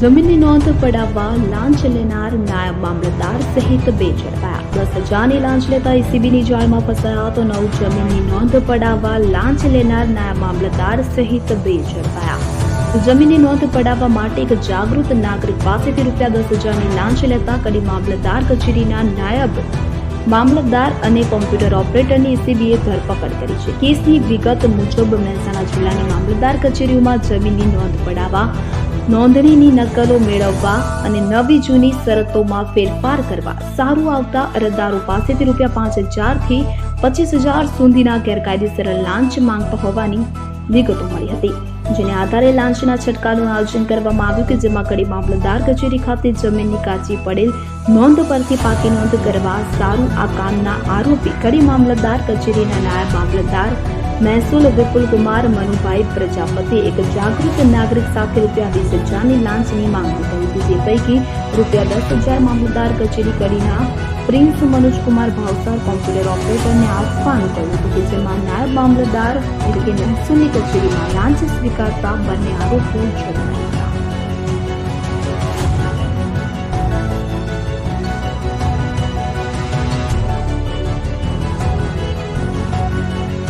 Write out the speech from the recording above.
જમીનની નોંધ પડાવવા લાંચ લેનાર નાયબ મામલતદાર સહિત બે ઝડપાયા. દસ હજારની લાંચ લેતા એસીબીની જાળમાં ફસાયા તો નવ જમીનની નોંધ પડાવવા લાંચ લેનાર નાયબ મામલતદાર સહિત બે ઝડપાયા. જમીનની નોંધ પડાવવા માટે એક જાગૃત નાગરિક પાસેથી રૂપિયા દસ હજારની લાંચ લેતા કડી મામલતદાર કચેરીના નાયબ મામલતદાર અને કોમ્પ્યુટર ઓપરેટરની એસીબીએ ધરપકડ કરી છે. કેસની વિગત મુજબ મહેસાણા જિલ્લાની મામલતદાર કચેરીઓમાં જમીનની નોંધ પડાવવા નોંધણીની નકલો મેળવવા અને નવી જૂની શરતોમાં ફેરફાર કરવા. સારું આવતા અરજદારો પાસેથી રૂપિયા પાંચ હજારથી પચીસ હજાર સુધીના ગેરકાયદેસર લાંચ માંગતા હોવાની વિગતો મળી હતી. જેને આધારે લાંચના છટકાનું આયોજન કરવામાં આવ્યું કે જેમાં કડી મામલતદાર કચેરી ખાતે જમીનની કાચી પડેલ નોંધ પરથી પાકી નોંધ કરવા સારું આ કામના આરોપી કડી મામલતદાર કચેરીના નાયબ મામલતદાર મહેસૂલ વિપુલ કુમાર મનુભાઈ પ્રજાપતિ એક જાગૃત નાગરિક સાથે રૂપિયા વીસ હજારની લાંચની માંગણી કરી હતી, જે પૈકી રૂપિયા દસ હજાર મામલતદાર કચેરી કરીના પ્રિન્સ મનોજકુમાર ભાવસાર કોમ્પ્યુટર ઓપરેટરને આપવાનું કહ્યું હતું કે જેમાં નાયબ મામલતદાર એટલે કે મહેસૂલની કચેરીમાં લાંચ સ્વીકારતા બંને આરોપીઓ ઝડપાયા